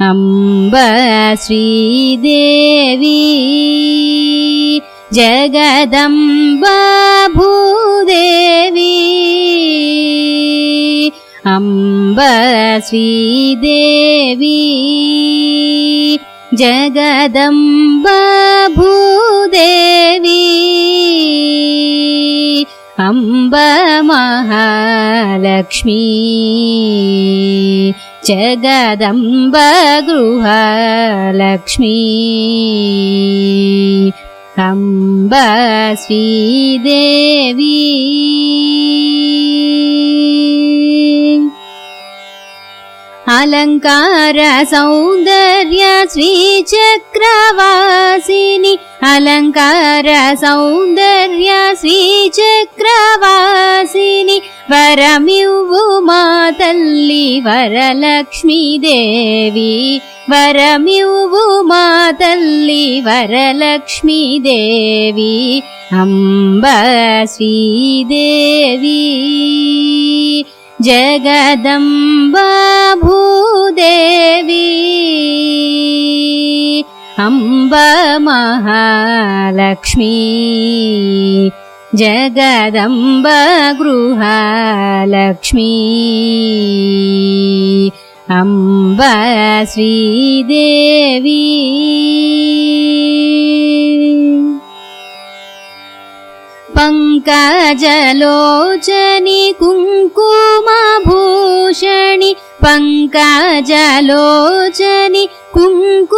अम्ब श्रीदेवी जगदम्ब भूदेवी अम्ब श्रीदेवी जगदम्ब भूदेवी अम्ब महालक्ष्मी जगदम्ब गृहलक्ष्मी अम्ब श्रीदेवी अलङ्कार सौन्दर्य श्रीचक्रवासिनि अलङ्कार सौन्दर्य श्रीचक्रवासिनि वरमिव्वु मातल्लि वरलक्ष्मी देवी। वरमिव्वु मातल्लि वरलक्ष्मी देवी। अम्ब श्रीदेवी जगदम्ब भूदेवी अम्ब महालक्ष्मी जगदम्ब गृहलक्ष्मी अम्ब श्रीदेवी। पङ्कजलोचनि कुङ्कुमभूषणि पङ्कजलोचनि कुङ्कुमभूषणि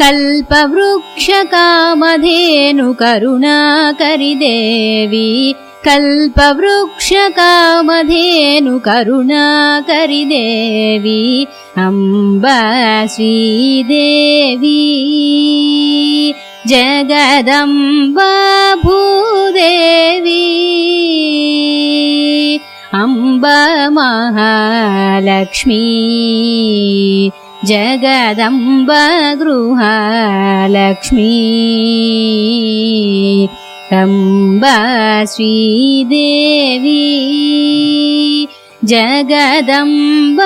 कल्पवृक्षकामधेनु करुणाकरि देवी कल्पवृक्षकामधेनु करुणाकरि देवी अम्ब श्रीदेवी जगदम्ब भूदेवी अम्ब महालक्ष्मी जगदम्ब गृहलक्ष्मी अम्ब श्रीदेवी जगदम्ब